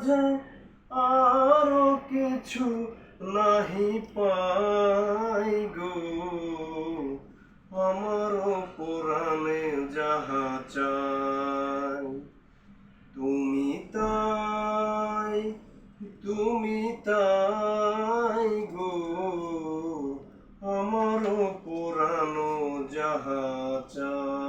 মাঝে আরও কিছু নাহি পাই গো। আমার পুরাণে যাহা চাই, তুমি তাই তুমি তাই গো। আমার পুরানো যাহা চাই।